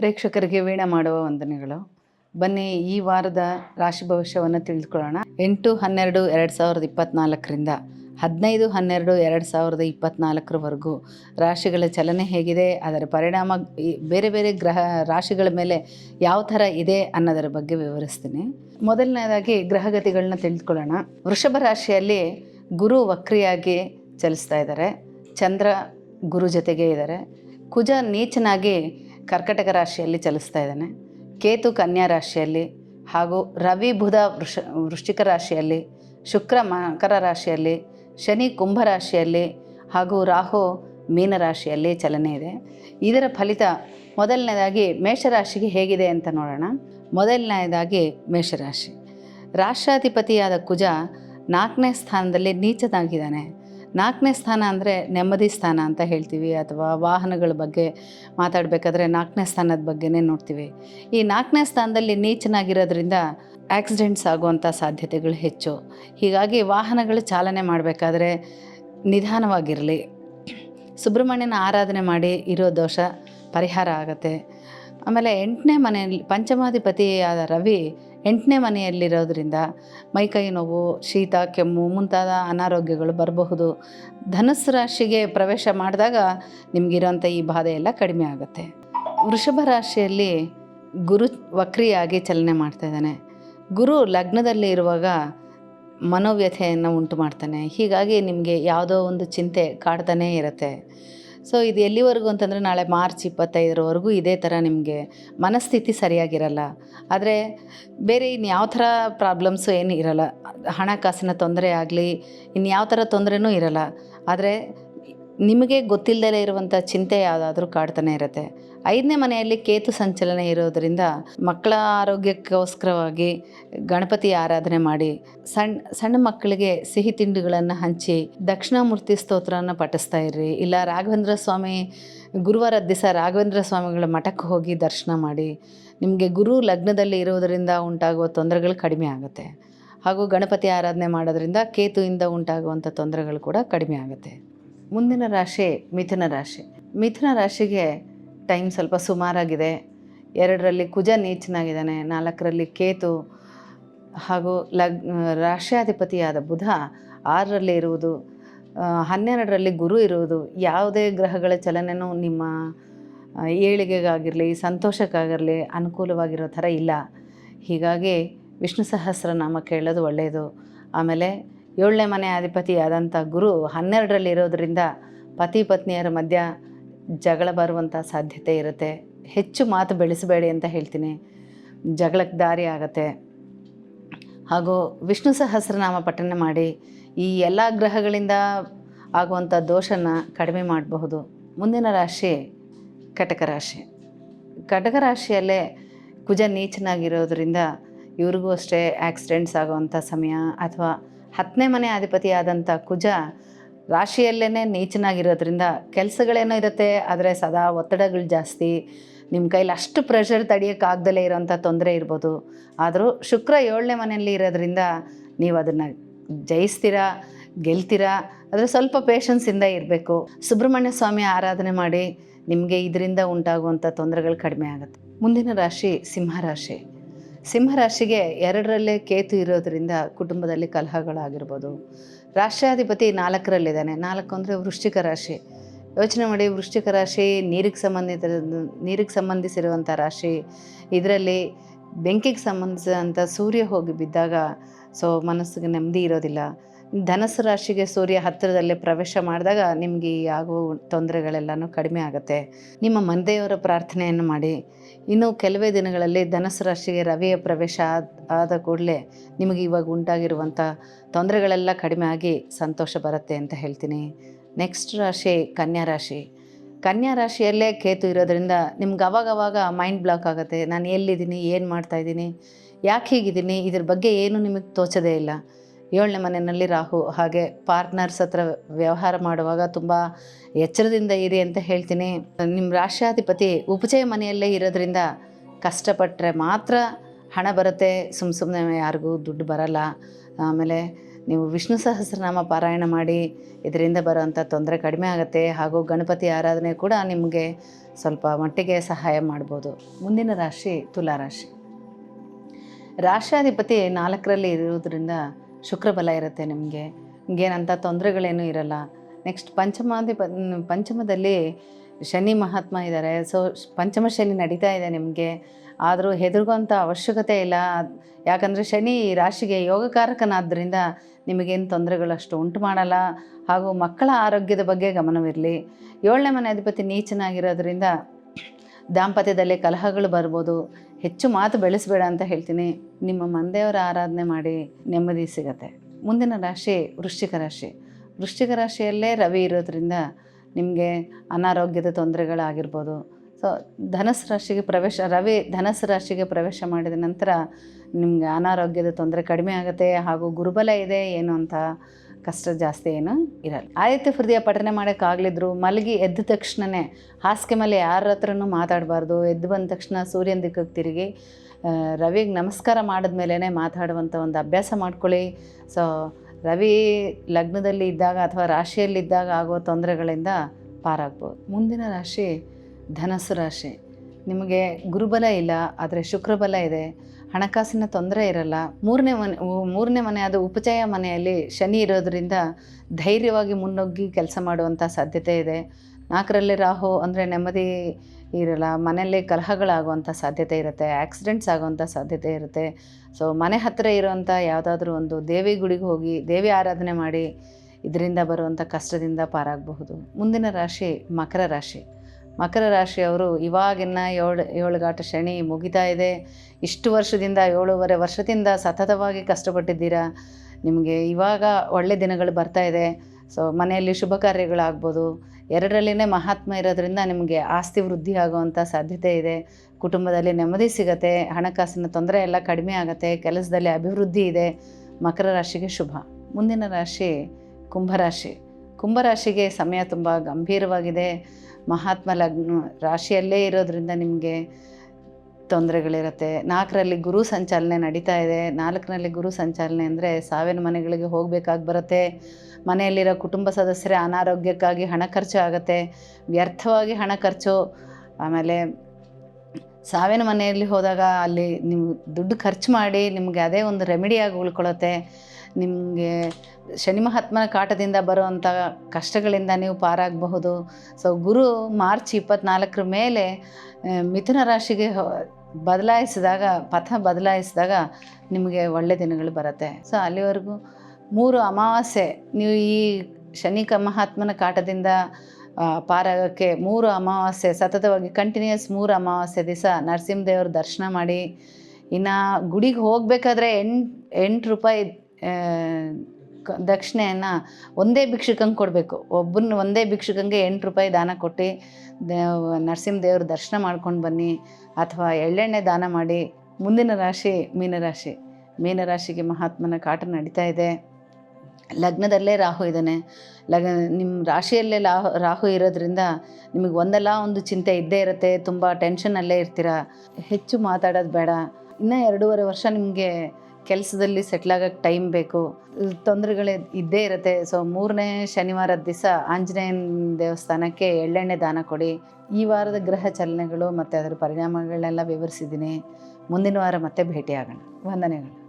ಪ್ರೇಕ್ಷಕರಿಗೆ ವೀಣೆ ಮಾಡುವ ವಂದನೆಗಳು. ಬನ್ನಿ ಈ ವಾರದ ರಾಶಿ ಭವಿಷ್ಯವನ್ನು ತಿಳಿದುಕೊಳ್ಳೋಣ. ಎಂಟು ಹನ್ನೆರಡು ಎರಡು ಸಾವಿರದ ಇಪ್ಪತ್ತ್ನಾಲ್ಕರಿಂದ ಹದಿನೈದು ಹನ್ನೆರಡು ಎರಡು ಸಾವಿರದ ಇಪ್ಪತ್ತ್ನಾಲ್ಕರವರೆಗೂ ರಾಶಿಗಳ ಚಲನೆ ಹೇಗಿದೆ, ಅದರ ಪರಿಣಾಮ ಬೇರೆ ಬೇರೆ ಗ್ರಹ ರಾಶಿಗಳ ಮೇಲೆ ಯಾವ ಥರ ಇದೆ ಅನ್ನೋದರ ಬಗ್ಗೆ ವಿವರಿಸ್ತೀನಿ. ಮೊದಲನೇದಾಗಿ ಗ್ರಹಗತಿಗಳನ್ನ ತಿಳಿದುಕೊಳ್ಳೋಣ. ವೃಷಭ ರಾಶಿಯಲ್ಲಿ ಗುರು ವಕ್ರಿಯಾಗಿ ಚಲಿಸ್ತಾ ಇದ್ದಾರೆ. ಚಂದ್ರ ಗುರು ಜೊತೆಗೆ ಇದ್ದಾರೆ. ಕುಜ ನೀಚನಾಗಿ ಕರ್ಕಟಕ ರಾಶಿಯಲ್ಲಿ ಚಲಿಸ್ತಾ ಇದ್ದಾನೆ. ಕೇತು ಕನ್ಯಾ ರಾಶಿಯಲ್ಲಿ ಹಾಗೂ ರವಿ ಬುಧ ವೃಷ, ವೃಶ್ಚಿಕ ರಾಶಿಯಲ್ಲಿ, ಶುಕ್ರ ಮಕರ ರಾಶಿಯಲ್ಲಿ, ಶನಿ ಕುಂಭ ರಾಶಿಯಲ್ಲಿ ಹಾಗೂ ರಾಹು ಮೀನ ರಾಶಿಯಲ್ಲಿ ಚಲನೆ ಇದೆ. ಇದರ ಫಲಿತ ಮೊದಲನೇದಾಗಿ ಮೇಷರಾಶಿಗೆ ಹೇಗಿದೆ ಅಂತ ನೋಡೋಣ. ಮೊದಲನೇದಾಗಿ ಮೇಷರಾಶಿ ರಾಷ್ಟ್ರಾಧಿಪತಿಯಾದ ಕುಜ ನಾಲ್ಕನೇ ಸ್ಥಾನದಲ್ಲಿ ನೀಚನಾಗಿದ್ದಾನೆ. ನಾಲ್ಕನೇ ಸ್ಥಾನ ಅಂದರೆ ನೆಮ್ಮದಿ ಸ್ಥಾನ ಅಂತ ಹೇಳ್ತೀವಿ, ಅಥವಾ ವಾಹನಗಳ ಬಗ್ಗೆ ಮಾತಾಡಬೇಕಾದ್ರೆ ನಾಲ್ಕನೇ ಸ್ಥಾನದ ಬಗ್ಗೆನೇ ನೋಡ್ತೀವಿ. ಈ ನಾಲ್ಕನೇ ಸ್ಥಾನದಲ್ಲಿ ನೀಚನಾಗಿರೋದ್ರಿಂದ ಆಕ್ಸಿಡೆಂಟ್ಸ್ ಆಗುವಂಥ ಸಾಧ್ಯತೆಗಳು ಹೆಚ್ಚು. ಹೀಗಾಗಿ ವಾಹನಗಳು ಚಾಲನೆ ಮಾಡಬೇಕಾದ್ರೆ ನಿಧಾನವಾಗಿರಲಿ. ಸುಬ್ರಹ್ಮಣ್ಯನ ಆರಾಧನೆ ಮಾಡಿ ಇರೋ ದೋಷ ಪರಿಹಾರ ಆಗುತ್ತೆ. ಆಮೇಲೆ ಎಂಟನೇ ಮನೆಯಲ್ಲಿ, ಪಂಚಮಾಧಿಪತಿಯಾದ ರವಿ ಎಂಟನೇ ಮನೆಯಲ್ಲಿರೋದ್ರಿಂದ ಮೈಕೈ ನೋವು, ಶೀತ, ಕೆಮ್ಮು ಮುಂತಾದ ಅನಾರೋಗ್ಯಗಳು ಬರಬಹುದು. ಧನಸ್ಸು ರಾಶಿಗೆ ಪ್ರವೇಶ ಮಾಡಿದಾಗ ನಿಮಗಿರೋಂಥ ಈ ಬಾಧೆ ಎಲ್ಲ ಕಡಿಮೆ ಆಗುತ್ತೆ. ವೃಷಭ ರಾಶಿಯಲ್ಲಿ ಗುರು ವಕ್ರಿಯಾಗಿ ಚಲನೆ ಮಾಡ್ತಾ ಇದ್ದಾನೆ. ಗುರು ಲಗ್ನದಲ್ಲಿ ಇರುವಾಗ ಮನೋವ್ಯಥೆಯನ್ನು ಉಂಟು ಮಾಡ್ತಾನೆ. ಹೀಗಾಗಿ ನಿಮಗೆ ಯಾವುದೋ ಒಂದು ಚಿಂತೆ ಕಾಡ್ತಾನೇ ಇರುತ್ತೆ. ಸೊ ಇದು ಎಲ್ಲಿವರೆಗೂ ಅಂತಂದರೆ ನಾಳೆ ಮಾರ್ಚ್ ಇಪ್ಪತ್ತೈದರವರೆಗೂ ಇದೇ ಥರ ನಿಮಗೆ ಮನಸ್ಥಿತಿ ಸರಿಯಾಗಿರಲ್ಲ. ಆದರೆ ಬೇರೆ ಇನ್ಯಾವ ಥರ ಪ್ರಾಬ್ಲಮ್ಸು ಏನು ಇರಲ್ಲ. ಹಣಕಾಸಿನ ತೊಂದರೆ ಆಗಲಿ ಇನ್ಯಾವ ಥರ ತೊಂದರೆನೂ ಇರಲ್ಲ. ಆದರೆ ನಿಮಗೆ ಗೊತ್ತಿಲ್ಲದೇ ಇರುವಂಥ ಚಿಂತೆ ಯಾವುದಾದ್ರೂ ಕಾಡ್ತಾನೆ ಇರುತ್ತೆ. ಐದನೇ ಮನೆಯಲ್ಲಿ ಕೇತು ಸಂಚಲನೆ ಇರೋದರಿಂದ ಮಕ್ಕಳ ಆರೋಗ್ಯಕ್ಕೋಸ್ಕರವಾಗಿ ಗಣಪತಿ ಆರಾಧನೆ ಮಾಡಿ ಸಣ್ಣ ಸಣ್ಣ ಮಕ್ಕಳಿಗೆ ಸಿಹಿ ತಿಂಡಿಗಳನ್ನು ಹಂಚಿ ದಕ್ಷಿಣಾಮೂರ್ತಿ ಸ್ತೋತ್ರವನ್ನು ಪಠಿಸ್ತಾ ಇರ್ರಿ. ಇಲ್ಲ ರಾಘವೇಂದ್ರ ಸ್ವಾಮಿ, ಗುರುವಾರ ದಿವಸ ರಾಘವೇಂದ್ರ ಸ್ವಾಮಿಗಳ ಮಠಕ್ಕೆ ಹೋಗಿ ದರ್ಶನ ಮಾಡಿ ನಿಮಗೆ ಗುರು ಲಗ್ನದಲ್ಲಿ ಇರೋದರಿಂದ ಉಂಟಾಗುವ ತೊಂದರೆಗಳು ಕಡಿಮೆ ಆಗುತ್ತೆ. ಹಾಗೂ ಗಣಪತಿ ಆರಾಧನೆ ಮಾಡೋದ್ರಿಂದ ಕೇತುವಿಂದ ಉಂಟಾಗುವಂಥ ತೊಂದರೆಗಳು ಕೂಡ ಕಡಿಮೆ ಆಗುತ್ತೆ. ಮುಂದಿನ ರಾಶಿ ಮಿಥುನ ರಾಶಿ. ಮಿಥುನ ರಾಶಿಗೆ ಟೈಮ್ ಸ್ವಲ್ಪ ಸುಮಾರಾಗಿದೆ. ಎರಡರಲ್ಲಿ ಕುಜ ನೀಚನಾಗಿದ್ದಾನೆ, ನಾಲ್ಕರಲ್ಲಿ ಕೇತು, ಹಾಗೂ ಲಗ್ ರಾಶ್ಯಾಧಿಪತಿಯಾದ ಬುಧ ಆರರಲ್ಲಿ ಇರುವುದು ಹನ್ನೆರಡರಲ್ಲಿ ಗುರು ಇರುವುದು, ಯಾವುದೇ ಗ್ರಹಗಳ ಚಲನೆಯೂ ನಿಮ್ಮ ಏಳಿಗೆಗಾಗಿರಲಿ, ಸಂತೋಷಕ್ಕಾಗಿರಲಿ ಅನುಕೂಲವಾಗಿರೋ ಥರ ಇಲ್ಲ. ಹೀಗಾಗಿ ವಿಷ್ಣು ಸಹಸ್ರನಾಮ ಕೇಳೋದು ಒಳ್ಳೆಯದು ಆಮೇಲೆ ಏಳನೇ ಮನೆ ಅಧಿಪತಿಯಾದಂಥ ಗುರು ಹನ್ನೆರಡರಲ್ಲಿ ಇರೋದರಿಂದ ಪತಿ ಪತ್ನಿಯರ ಮಧ್ಯ ಜಗಳ ಬರುವಂಥ ಸಾಧ್ಯತೆ ಇರುತ್ತೆ. ಹೆಚ್ಚು ಮಾತು ಬೆಳೆಸಬೇಡಿ ಅಂತ ಹೇಳ್ತೀನಿ. ಜಗಳಕ್ಕೆ ದಾರಿ ಆಗತ್ತೆ. ಹಾಗೂ ವಿಷ್ಣು ಸಹಸ್ರನಾಮ ಪಠನೆ ಮಾಡಿ ಈ ಎಲ್ಲ ಗ್ರಹಗಳಿಂದ ಆಗುವಂಥ ದೋಷನ ಕಡಿಮೆ ಮಾಡಬಹುದು. ಮುಂದಿನ ರಾಶಿ ಕಟಕ ರಾಶಿ. ಕಟಕ ರಾಶಿಯಲ್ಲೇ ಕುಜ ನೀಚನಾಗಿರೋದ್ರಿಂದ ಇವ್ರಿಗೂ ಅಷ್ಟೇ ಆಕ್ಸಿಡೆಂಟ್ಸ್ ಆಗುವಂಥ ಸಮಯ ಅಥವಾ ಹತ್ತನೇ ಮನೆ ಅಧಿಪತಿಯಾದಂಥ ಕುಜ ರಾಶಿಯಲ್ಲೇ ನೀಚನಾಗಿರೋದ್ರಿಂದ ಕೆಲಸಗಳೇನೋ ಇರುತ್ತೆ, ಆದರೆ ಸದಾ ಒತ್ತಡಗಳು ಜಾಸ್ತಿ. ನಿಮ್ಮ ಕೈಲಿ ಅಷ್ಟು ಪ್ರೆಷರ್ ತಡೆಯೋಕ್ಕಾಗ್ದಲೇ ಇರೋಂಥ ತೊಂದರೆ ಇರ್ಬೋದು. ಆದರೂ ಶುಕ್ರ ಏಳನೇ ಮನೆಯಲ್ಲಿ ಇರೋದ್ರಿಂದ ನೀವು ಅದನ್ನು ಜಯಿಸ್ತೀರಾ, ಗೆಲ್ತೀರಾ, ಆದರೆ ಸ್ವಲ್ಪ ಪೇಷನ್ಸಿಂದ ಇರಬೇಕು. ಸುಬ್ರಹ್ಮಣ್ಯ ಸ್ವಾಮಿ ಆರಾಧನೆ ಮಾಡಿ ನಿಮಗೆ ಇದರಿಂದ ಉಂಟಾಗುವಂಥ ತೊಂದರೆಗಳು ಕಡಿಮೆ ಆಗುತ್ತೆ. ಮುಂದಿನ ರಾಶಿ ಸಿಂಹರಾಶಿ ಸಿಂಹರಾಶಿಗೆ ಎರಡರಲ್ಲೇ ಕೇತು ಇರೋದರಿಂದ ಕುಟುಂಬದಲ್ಲಿ ಕಲಹಗಳಾಗಿರ್ಬೋದು. ರಾಷ್ಟ್ರಾಧಿಪತಿ ನಾಲ್ಕರಲ್ಲಿದ್ದಾನೆ. ನಾಲ್ಕು ಅಂದರೆ ವೃಶ್ಚಿಕ ರಾಶಿ. ಯೋಚನೆ ಮಾಡಿ, ವೃಶ್ಚಿಕ ರಾಶಿ, ನೀರಿಗೆ ಸಂಬಂಧಿತ, ನೀರಿಗೆ ಸಂಬಂಧಿಸಿರುವಂಥ ರಾಶಿ. ಇದರಲ್ಲಿ ಬೆಂಕಿಗೆ ಸಂಬಂಧಿಸಿದಂಥ ಸೂರ್ಯ ಹೋಗಿ ಬಿದ್ದಾಗ, ಸೊ ಮನಸ್ಸಿಗೆ ನೆಮ್ಮದಿ ಇರೋದಿಲ್ಲ. ಧನಸ್ಸು ರಾಶಿಗೆ ಸೂರ್ಯ ಹತ್ತಿರದಲ್ಲೇ ಪ್ರವೇಶ ಮಾಡಿದಾಗ ನಿಮಗೆ ಈ ಆಗುವ ತೊಂದರೆಗಳೆಲ್ಲನೂ ಕಡಿಮೆ ಆಗುತ್ತೆ. ನಿಮ್ಮ ಮಂದೆಯವರ ಪ್ರಾರ್ಥನೆಯನ್ನು ಮಾಡಿ. ಇನ್ನು ಕೆಲವೇ ದಿನಗಳಲ್ಲಿ ಧನಸ್ಸು ರಾಶಿಗೆ ರವಿಯ ಪ್ರವೇಶ ಆದ ಕೂಡಲೇ ನಿಮಗೆ ಇವಾಗ ಉಂಟಾಗಿರುವಂಥ ತೊಂದರೆಗಳೆಲ್ಲ ಕಡಿಮೆ ಆಗಿ ಸಂತೋಷ ಬರುತ್ತೆ ಅಂತ ಹೇಳ್ತೀನಿ. ನೆಕ್ಸ್ಟ್ ರಾಶಿ ಕನ್ಯಾ ರಾಶಿ. ಕನ್ಯಾ ರಾಶಿಯಲ್ಲೇ ಕೇತು ಇರೋದ್ರಿಂದ ನಿಮ್ಗೆ ಅವಾಗವಾಗ ಮೈಂಡ್ ಬ್ಲಾಕ್ ಆಗುತ್ತೆ. ನಾನು ಎಲ್ಲಿದ್ದೀನಿ, ಏನು ಮಾಡ್ತಾಯಿದ್ದೀನಿ ಯಾಕೆ ಹೀಗಿದ್ದೀನಿ, ಇದ್ರ ಬಗ್ಗೆ ಏನು ನಿಮಗೆ ತೋಚದೇ ಇಲ್ಲ. ಏಳನೇ ಮನೆಯಲ್ಲಿ ರಾಹು, ಹಾಗೆ ಪಾರ್ಟ್ನರ್ಸ್ ಹತ್ರ ವ್ಯವಹಾರ ಮಾಡುವಾಗ ತುಂಬ ಎಚ್ಚರದಿಂದ ಇರಿ ಅಂತ ಹೇಳ್ತೀನಿ. ನಿಮ್ಮ ರಾಷ್ಟ್ರಾಧಿಪತಿ ಉಪಚಯ ಮನೆಯಲ್ಲೇ ಇರೋದ್ರಿಂದ ಕಷ್ಟಪಟ್ಟರೆ ಮಾತ್ರ ಹಣ ಬರುತ್ತೆ. ಸುಮ್ಮ ಸುಮ್ಮನೆ ಯಾರಿಗೂ ದುಡ್ಡು ಬರಲ್ಲ. ಆಮೇಲೆ ನೀವು ವಿಷ್ಣು ಸಹಸ್ರನಾಮ ಪಾರಾಯಣ ಮಾಡಿ, ಇದರಿಂದ ಬರೋವಂಥ ತೊಂದರೆ ಕಡಿಮೆ ಆಗುತ್ತೆ. ಹಾಗೂ ಗಣಪತಿ ಆರಾಧನೆ ಕೂಡ ನಿಮಗೆ ಸ್ವಲ್ಪ ಮಟ್ಟಿಗೆ ಸಹಾಯ ಮಾಡ್ಬೋದು. ಮುಂದಿನ ರಾಶಿ ತುಲಾರಾಶಿ ರಾಷ್ಟ್ರಾಧಿಪತಿ ನಾಲ್ಕರಲ್ಲಿ ಇರೋದ್ರಿಂದ ಶುಕ್ರ ಬಲ ಇರುತ್ತೆ ನಿಮಗೆ. ನಿಮಗೇನಂಥ ತೊಂದರೆಗಳೇನೂ ಇರಲ್ಲ. ನೆಕ್ಸ್ಟ್ ಪಂಚಮಾದಿ ಪಂಚಮದಲ್ಲಿ ಶನಿ ಮಹಾತ್ಮ ಇದ್ದಾರೆ. ಸೊ ಪಂಚಮ ಶನಿ ನಡೀತಾ ಇದೆ ನಿಮಗೆ. ಆದರೂ ಹೆದರ್ಗೋಂಥ ಅವಶ್ಯಕತೆ ಇಲ್ಲ. ಯಾಕಂದರೆ ಶನಿ ರಾಶಿಗೆ ಯೋಗಕಾರಕನಾದ್ದರಿಂದ ನಿಮಗೇನು ತೊಂದರೆಗಳು ಅಷ್ಟು ಉಂಟು ಮಾಡಲ್ಲ. ಹಾಗೂ ಮಕ್ಕಳ ಆರೋಗ್ಯದ ಬಗ್ಗೆ ಗಮನವಿರಲಿ. ಏಳನೇ ಮನೆ ಅಧಿಪತಿ ನೀಚನಾಗಿರೋದ್ರಿಂದ ದಾಂಪತ್ಯದಲ್ಲಿ ಕಲಹಗಳು ಬರ್ಬೋದು. ಹೆಚ್ಚು ಮಾತು ಬೆಳೆಸಬೇಡ ಅಂತ ಹೇಳ್ತೀನಿ. ನಿಮ್ಮ ಮಂದೆಯವರ ಆರಾಧನೆ ಮಾಡಿ ನೆಮ್ಮದಿ ಸಿಗತ್ತೆ. ಮುಂದಿನ ರಾಶಿ ವೃಶ್ಚಿಕ ರಾಶಿ. ವೃಶ್ಚಿಕ ರಾಶಿಯಲ್ಲೇ ರವಿ ಇರೋದ್ರಿಂದ ನಿಮಗೆ ಅನಾರೋಗ್ಯದ ತೊಂದರೆಗಳಾಗಿರ್ಬೋದು. ಸೊ ಧನಸ್ಸು ರಾಶಿಗೆ ಪ್ರವೇಶ, ರವಿ ಧನಸ್ಸು ರಾಶಿಗೆ ಪ್ರವೇಶ ಮಾಡಿದ ನಂತರ ನಿಮಗೆ ಅನಾರೋಗ್ಯದ ತೊಂದರೆ ಕಡಿಮೆ ಆಗುತ್ತೆ ಹಾಗೂ ಗುರುಬಲ ಇದೆ ಏನು ಅಂತ ಕಷ್ಟ ಜಾಸ್ತಿ ಏನು ಇರಲ್ಲ. ಆದಿತ್ಯ ಹೃದಯ ಪಠನೆ ಮಾಡೋಕ್ಕಾಗಲಿದ್ರು, ಮಲಗಿ ಎದ್ದ ತಕ್ಷಣವೇ ಹಾಸಿಗೆ ಮೇಲೆ ಯಾರ ಹತ್ರನು ಮಾತಾಡಬಾರ್ದು, ಎದ್ದು ಬಂದ ತಕ್ಷಣ ಸೂರ್ಯನ ದಿಕ್ಕಕ್ಕೆ ತಿರುಗಿ ರವಿಗೆ ನಮಸ್ಕಾರ ಮಾಡಿದ್ಮೇಲೆ ಮಾತಾಡುವಂಥ ಒಂದು ಅಭ್ಯಾಸ ಮಾಡ್ಕೊಳ್ಳಿ. ಸೊ ರವಿ ಲಗ್ನದಲ್ಲಿ ಇದ್ದಾಗ ಅಥವಾ ರಾಶಿಯಲ್ಲಿದ್ದಾಗ ಆಗೋ ತೊಂದರೆಗಳಿಂದ ಪಾರಾಗ್ಬೋದು. ಮುಂದಿನ ರಾಶಿ ಧನಸ್ಸು ರಾಶಿ. ನಿಮಗೆ ಗುರುಬಲ ಇಲ್ಲ, ಆದರೆ ಶುಕ್ರಬಲ ಇದೆ. ಹಣಕಾಸಿನ ತೊಂದರೆ ಇರಲ್ಲ. ಮೂರನೇ ಮನೆ ಮೂರನೇ ಮನೆ ಅದು ಉಪಚಯ ಮನೆಯಲ್ಲಿ ಶನಿ ಇರೋದರಿಂದ ಧೈರ್ಯವಾಗಿ ಮುನ್ನುಗ್ಗಿ ಕೆಲಸ ಮಾಡುವಂಥ ಸಾಧ್ಯತೆ ಇದೆ. ನಾಲ್ಕರಲ್ಲಿ ರಾಹು ಅಂದರೆ ನೆಮ್ಮದಿ ಇರಲ್ಲ. ಮನೆಯಲ್ಲಿ ಕಲಹಗಳಾಗುವಂಥ ಸಾಧ್ಯತೆ ಇರುತ್ತೆ. ಆಕ್ಸಿಡೆಂಟ್ಸ್ ಆಗುವಂಥ ಸಾಧ್ಯತೆ ಇರುತ್ತೆ. ಸೊ ಮನೆ ಹತ್ತಿರ ಇರುವಂಥ ಯಾವುದಾದ್ರೂ ಒಂದು ದೇವಿ ಗುಡಿಗೆ ಹೋಗಿ, ದೇವಿ ಆರಾಧನೆ ಮಾಡಿ, ಇದರಿಂದ ಬರುವಂಥ ಕಷ್ಟದಿಂದ ಪಾರಾಗಬಹುದು. ಮುಂದಿನ ರಾಶಿ ಮಕರ ರಾಶಿ. ಮಕರ ರಾಶಿಯವರು ಇವಾಗಿನ ಏಳು, ಏಳುಗಾಟ ಶನಿ ಮುಗಿತಾ ಇದೆ. ಇಷ್ಟು ವರ್ಷದಿಂದ ಏಳೂವರೆ ವರ್ಷದಿಂದ ಸತತವಾಗಿ ಕಷ್ಟಪಟ್ಟಿದ್ದೀರಾ? ನಿಮಗೆ ಇವಾಗ ಒಳ್ಳೆ ದಿನಗಳು ಬರ್ತಾ ಇದೆ. ಸೊ ಮನೆಯಲ್ಲಿ ಶುಭ ಕಾರ್ಯಗಳಾಗ್ಬೋದು. ಎರಡರಲ್ಲಿನೇ ಮಹಾತ್ಮ ಇರೋದ್ರಿಂದ ನಿಮಗೆ ಆಸ್ತಿ ವೃದ್ಧಿ ಆಗುವಂಥ ಸಾಧ್ಯತೆ ಇದೆ. ಕುಟುಂಬದಲ್ಲಿ ನೆಮ್ಮದಿ ಸಿಗತ್ತೆ, ಹಣಕಾಸಿನ ತೊಂದರೆ ಎಲ್ಲ ಕಡಿಮೆ ಆಗುತ್ತೆ, ಕೆಲಸದಲ್ಲಿ ಅಭಿವೃದ್ಧಿ ಇದೆ. ಮಕರ ರಾಶಿಗೆ ಶುಭ. ಮುಂದಿನ ರಾಶಿ ಕುಂಭರಾಶಿ ಕುಂಭರಾಶಿಗೆ ಸಮಯ ತುಂಬ ಗಂಭೀರವಾಗಿದೆ. ಮಹಾತ್ಮ ಲಗ್ನ ರಾಶಿಯಲ್ಲೇ ಇರೋದ್ರಿಂದ ನಿಮಗೆ ತೊಂದರೆಗಳಿರುತ್ತೆ. ನಾಲ್ಕರಲ್ಲಿ ಗುರು ಸಂಚಾಲನೆ ನಡೀತಾ ಇದೆ. ನಾಲ್ಕರಲ್ಲಿ ಗುರು ಸಂಚಾಲನೆ ಅಂದರೆ ಸಾವಿನ ಮನೆಗಳಿಗೆ ಹೋಗಬೇಕಾಗಿ ಬರುತ್ತೆ. ಮನೆಯಲ್ಲಿರೋ ಕುಟುಂಬ ಸದಸ್ಯರೇ ಅನಾರೋಗ್ಯಕ್ಕಾಗಿ ಹಣ ಖರ್ಚು ಆಗುತ್ತೆ. ವ್ಯರ್ಥವಾಗಿ ಹಣ ಖರ್ಚು. ಆಮೇಲೆ ಸಾವಿನ ಮನೆಯಲ್ಲಿ ಹೋದಾಗ ಅಲ್ಲಿ ನೀವು ದುಡ್ಡು ಖರ್ಚು ಮಾಡಿ ನಿಮಗೆ ಅದೇ ಒಂದು ರೆಮಿಡಿಯಾಗಿ ಉಳ್ಕೊಳ್ಳುತ್ತೆ ನಿಮಗೆ ಶನಿ ಮಹಾತ್ಮನ ಕಾಟದಿಂದ ಬರುವಂಥ ಕಷ್ಟಗಳಿಂದ ನೀವು ಪಾರಾಗಬಹುದು. ಸೊ ಗುರು ಮಾರ್ಚ್ ಇಪ್ಪತ್ನಾಲ್ಕರ ಮೇಲೆ ಮಿಥುನ ರಾಶಿಗೆ ಬದಲಾಯಿಸಿದಾಗ, ಪಥ ಬದಲಾಯಿಸಿದಾಗ ನಿಮಗೆ ಒಳ್ಳೆ ದಿನಗಳು ಬರುತ್ತೆ. ಸೊ ಅಲ್ಲಿವರೆಗೂ ಮೂರು ಅಮಾವಾಸ್ಯೆ, ನೀವು ಈ ಶನಿ ಮಹಾತ್ಮನ ಕಾಟದಿಂದ ಪಾರಾಗೋಕ್ಕೆ ಮೂರು ಅಮಾವಾಸ್ಯೆ, ಸತತವಾಗಿ ಕಂಟಿನ್ಯೂಸ್ ಮೂರು ಅಮಾವಾಸ್ಯೆ ದಿವಸ ನರಸಿಂಹದೇವ್ರ ದರ್ಶನ ಮಾಡಿ, ಇನ್ನು ಗುಡಿಗೆ ಹೋಗಬೇಕಾದ್ರೆ ಎಂಟು ಎಂಟು ರೂಪಾಯಿ ದಕ್ಷಿಣೆಯನ್ನು ಒಂದೇ ಭಿಕ್ಷುಕಂಗೆ ಕೊಡಬೇಕು. ಒಬ್ಬನ ಒಂದೇ ಭಿಕ್ಷುಕಂಗೆ ಎಂಟು ರೂಪಾಯಿ ದಾನ ಕೊಟ್ಟು ನರಸಿಂಹ ನರಸಿಂಹದೇವ್ರ ದರ್ಶನ ಮಾಡ್ಕೊಂಡು ಬನ್ನಿ, ಅಥವಾ ಎಳ್ಳೆಣ್ಣೆ ದಾನ ಮಾಡಿ, ಮುಂದಿನ ರಾಶಿ ಮೀನರಾಶಿ. ಮೀನರಾಶಿಗೆ ಮಹಾತ್ಮನ ಕಾಟ ನಡೀತಾ ಇದೆ. ಲಗ್ನದಲ್ಲೇ ರಾಹು ಇದ್ದಾನೆ. ಲಗ್ ನಿಮ್ಮ ರಾಶಿಯಲ್ಲೇ ಲಾಹು, ರಾಹು ಇರೋದ್ರಿಂದ ನಿಮಗೆ ಒಂದಲ್ಲ ಒಂದು ಚಿಂತೆ ಇದ್ದೇ ಇರುತ್ತೆ, ತುಂಬ ಟೆನ್ಷನ್ನಲ್ಲೇ ಇರ್ತೀರ. ಹೆಚ್ಚು ಮಾತಾಡೋದು ಬೇಡ. ಇನ್ನೂ ಎರಡೂವರೆ ವರ್ಷ ನಿಮಗೆ ಕೆಲಸದಲ್ಲಿ ಸೆಟ್ಲ್ ಆಗೋಕ್ಕೆ ಟೈಮ್ ಬೇಕು. ತೊಂದರೆಗಳು ಇದ್ದೇ ಇರುತ್ತೆ. ಸೊ ಮೂರನೇ ಶನಿವಾರದ ದಿವಸ ಆಂಜನೇಯನ ದೇವಸ್ಥಾನಕ್ಕೆ ಎಳ್ಳೆಣ್ಣೆ ದಾನ ಕೊಡಿ. ಈ ವಾರದ ಗ್ರಹ ಚಲನೆಗಳು ಮತ್ತು ಅದರ ಪರಿಣಾಮಗಳನ್ನೆಲ್ಲ ವಿವರಿಸಿದ್ದೀನಿ. ಮುಂದಿನ ವಾರ ಮತ್ತೆ ಭೇಟಿಯಾಗೋಣ. ವಂದನೆಗಳು.